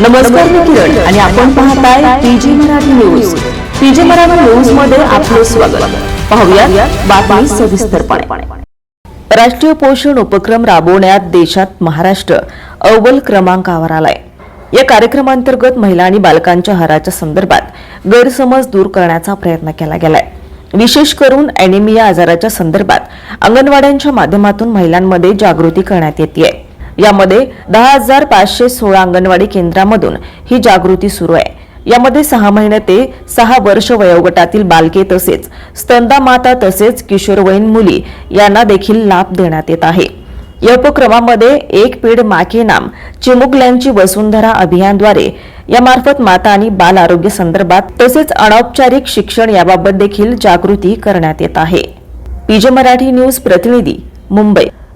नमस्कार मी किरण आणि आपण पाहताय PG Marathi news. PG Marathi न्यूजमध्ये आपले स्वागत. पाहूया बातमी सविस्तरपणे. राष्ट्रीय पोषण उपक्रम राबवण्यात देशात महाराष्ट्र अव्वल क्रमांकावर आलाय. या कार्यक्रमांतर्गत महिला आणि बालकांच्या आहाराच्या संदर्भात गैरसमज दूर करण्याचा प्रयत्न केला गेलाय. विशेष करून अॅनिमिया आजाराच्या संदर्भात अंगणवाड्यांच्या माध्यमातून महिलांमध्ये जागृती करण्यात येते यामध्ये दहा हजार पाचशे सोळा अंगणवाडी केंद्रामधून ही जागृती सुरू आहे. यामध्ये सहा महिने ते सहा वर्ष वयोगटातील बालके तसेच स्तंदा माता तसेच किशोरवयीन मुली यांना देखील लाभ देण्यात येत आहे. या उपक्रमामध्ये एक पीड माके नाम चिमुकल्यांची वसुंधरा अभियानद्वारे यामार्फत माता आणि बाल आरोग्य संदर्भात तसेच अनौपचारिक शिक्षण याबाबत देखील जागृती करण्यात येत आहे. पीजे मराठी न्यूज प्रतिनिधी मुंबई.